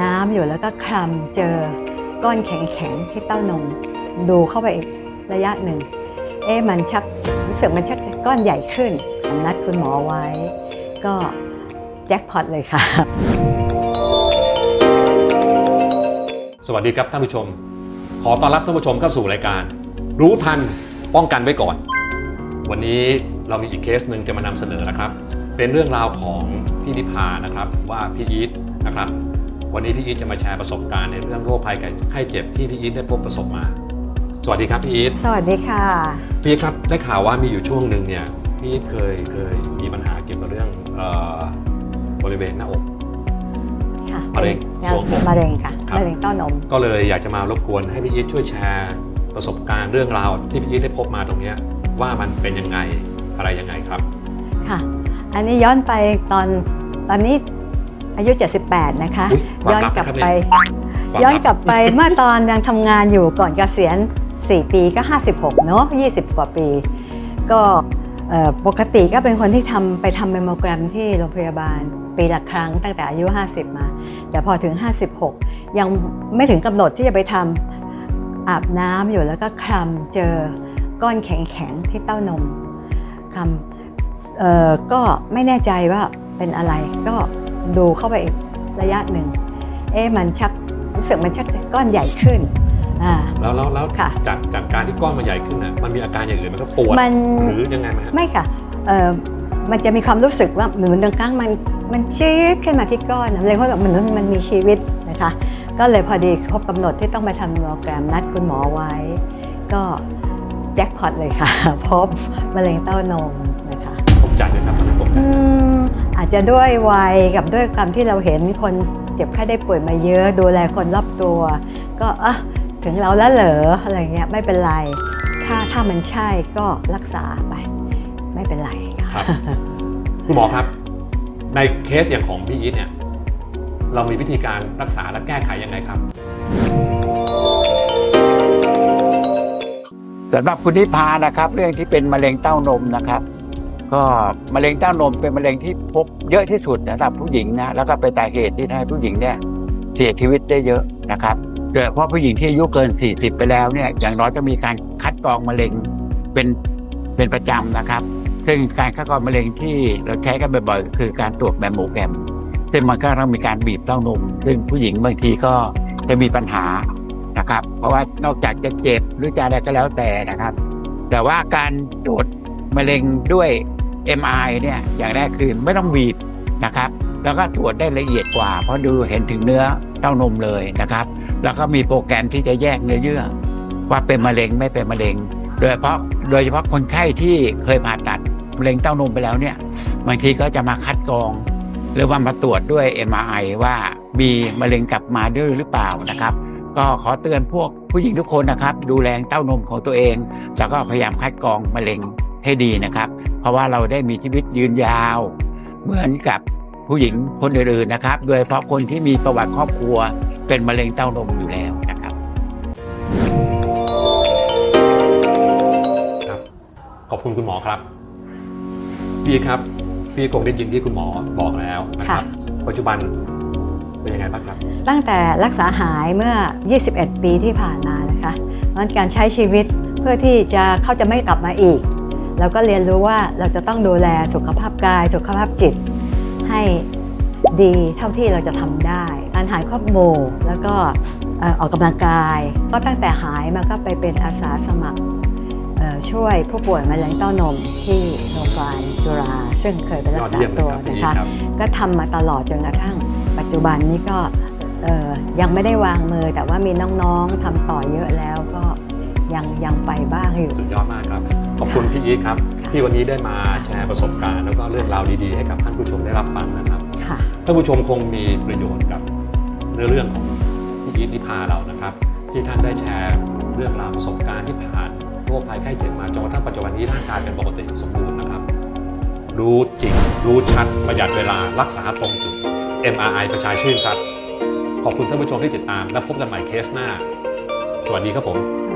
น้ำอยู่แล้วก็คลำเจอก้อนแข็งๆที่เต้านม ดูเข้าไปอีกระยะหนึ่ง เอ๊ะมันชักรู้สึกมันชักก้อนใหญ่ขึ้นนัดคุณหมอไว้ ก็แจ็คพอตเลยค่ะ สวัสดีครับท่านผู้ชม ขอต้อนรับท่านผู้ชมเข้าสู่รายการ รู้ทันป้องกันไว้ก่อน วันนี้เรามีอีกเคสหนึ่งจะมานำเสนอนะครับ เป็นเรื่องราวของพี่นิพานะครับว่าพี่อีทนะครับ วันนี้พี่อีทจะมาแชร์ประสบการณ์ในเรื่องโรคภัยไข้เจ็บที่พี่อีทได้พบประสบมา สวัสดีครับพี่อีทสวัสดีค่ะ พี่อีทครับได้ข่าวว่ามีอยู่ช่วงหนึ่งเนี่ยพี่อีทเคยเคยมีปัญหาเกี่ยวกับเรื่องเออบริเวณหน้าอกค่ะมะเร็งป็นสวงอกมะเร็งค่ะครับมะเร็งเต้านม ก็เลยอยากจะมารบกวนให้พี่อีทช่วยแชร์ประสบการณ์เรื่องราวที่พี่อีทได้พบมาตรงเนี้ยว่ามันเป็นยังไงอะไรยังไงครับ ค่ะ อันนี้ย้อนไปตอนตอนนี้ อายุ 78 นะคะอุ๊ยความย้อนลับกลับนะครับไปความย้อนลับกลับไปเมื่อตอนยังทำงานอยู่ก่อนเกษียณ 4 ปีก็ 56 เนอะ20 กว่าปี ก็เอ่อปกติก็เป็นคนที่ทำไปทำเมมโมแกรมที่โรงพยาบาล ปีละครั้งตั้งแต่อายุ 50 มา แต่พอถึง 56 ยังไม่ถึงกำหนดที่จะไปทำอาบน้ำอยู่แล้วก็คลำเจอก้อนแข็งๆที่เต้านมคลำเอ่อก็ไม่แน่ใจว่าเป็นอะไรก็ ดูเข้าไปอีกระยะหนึ่ง เอ๊ะมันชักรู้สึกมันชักก้อนใหญ่ขึ้นอ่า แล้วแล้วแล้วค่ะ จากจากการที่ก้อนมันใหญ่ขึ้นน่ะมันมีอาการอย่างอื่นมันก็ปวดมันหรือยังไงไหมฮะไม่ค่ะเอ่อมันจะมีความรู้สึกว่าเหมือนบางครั้งมันมันชื้ดขึ้นมาที่ก้อนนะเลยเพราะแบบเหมือนมันมีชีวิตนะคะ ก็เลยพอดีครบกำหนดที่ต้องไปทำโมแกรมนัดคุณหมอไว้ ก็แจ็คพอตเลยค่ะ พบมะเร็งเต้านมนะคะ ตกใจไหมครับตอนนั้นตกใจ อืม อาจจะด้วยวัยกับด้วยความที่เราเห็นคนเจ็บไข้ได้ป่วยมาเยอะ ดูแลคนรอบตัว ก็อะถึงเราแล้วเหรออะไรเงี้ยไม่เป็นไร ถ้าถ้ามันใช่ก็รักษาไป ไม่เป็นไรครับคุณหมอครับ ในเคสอย่างของพี่อีทเนี่ยเรามีวิธีการรักษาและแก้ไขยังไงครับสำหรับคุณนิพานะครับ เรื่องที่เป็นมะเร็งเต้านมนะครับ ก็มะเร็งเต้านมเป็นมะเร็งที่พบเยอะที่สุดสำหรับผู้หญิงนะแล้วก็เป็นสาเหตุที่ทำให้ผู้หญิงเนี่ยเสียชีวิตได้เยอะนะครับโดยเฉพาะผู้หญิงที่อายุเกิน 40 ไปแล้วเนี่ยอย่างน้อยจะมีการคัดกรองมะเร็งเป็นเป็นประจำนะครับ ซึ่งการคัดกรองมะเร็งที่เราใช้กันบ่อยๆคือการตรวจแมมโมแกรมซึ่งมันก็ต้องมีการบีบเต้านม ซึ่งผู้หญิงบางทีก็จะมีปัญหานะครับ เพราะว่านอกจากจะเจ็บหรือจะอะไรก็แล้วแต่นะครับ แต่ว่าการตรวจ มะเร็งด้วย mi เนี่ยอย่างแรกคือไม่ต้องบีบนะครับแล้วก็ตรวจได้ละเอียดกว่า เพราะดูเห็นถึงเนื้อเต้านมเลยนะครับ แล้วก็มีโปรแกรมที่จะแยกเนื้อเยื่อ ว่าเป็นมะเร็งไม่เป็นมะเร็ง โดยเฉพาะโดยเฉพาะคนไข้ที่เคยผ่าตัดมะเร็งเต้านมไปแล้วเนี่ยบางทีก็จะมาคัดกรอง หรือว่ามาตรวจด้วย MRI ว่ามีมะเร็งกลับมาด้วยหรือเปล่านะครับ ก็ขอเตือนพวกผู้หญิงทุกคนนะครับ ดูแลเต้านมของตัวเอง แล้วก็พยายามคัดกรองมะเร็ง ให้ดีนะครับ เพราะว่าเราได้มีชีวิตยืนยาว เหมือนกับผู้หญิงคนอื่นๆนะครับ โดยเฉพาะคนที่มีประวัติครอบครัวเป็นมะเร็งเต้านมอยู่แล้วนะครับ ครับขอบคุณคุณหมอครับพี่ครับพี่คงได้ยินที่คุณหมอบอกแล้วนะครับ ปัจจุบันเป็นยังไงบ้างครับ ตั้งแต่รักษาหายเมื่อ 21 ปีที่ผ่านมานะคะมันการใช้ชีวิตเพื่อที่จะเขาจะไม่กลับมาอีก เราก็เรียนรู้ว่าเราจะต้องดูแลสุขภาพกาย สุขภาพจิต ให้ดีเท่าที่เราจะทำได้การหารครอบหมู่แล้วก็เอ่อออกกำลังกาย ก็ตั้งแต่หายมาก็ไปเป็นอาสาสมัครเอ่อช่วยผู้ป่วยมะเร็งเต้านมที่โรงพยาบาลจุฬาซึ่งเคยไปรัยกอดษาเยี่ยมเลยตัวครับพี่นะคะครับก็ทำมาตลอดจนกระทั่ง ปัจจุบันนี้ก็เอ่อยังไม่ได้วางมือ แต่ว่ามีน้องๆทำต่อเยอะแล้วก็ยังยังไปบ้างอยู่ สุดยอดมากครับ ขอบคุณพี่อีทครับ ที่วันนี้ได้มาแชร์ประสบการณ์แล้วก็เรื่องราวดีๆ ให้กับท่านผู้ชมได้รับฟังนะครับค่ะท่านผู้ชมคงมีประโยชน์กับเนื้อเรื่องของพี่อีทนิพาเรานะครับ ที่ท่านได้แชร์เรื่องราวประสบการณ์ที่ผ่านโรคภัยไข้เจ็บมาจนกระทั่งปัจจุบันนี้ร่างกายเป็นปกติสมบูรณ์นะครับ รู้จริง รู้ชัดประหยัดเวลารักษาตรงจุด MRI ประชาชื่นครับ ขอบคุณท่านผู้ชมที่ติดตาม และพบกันใหม่เคสหน้า สวัสดีครับผม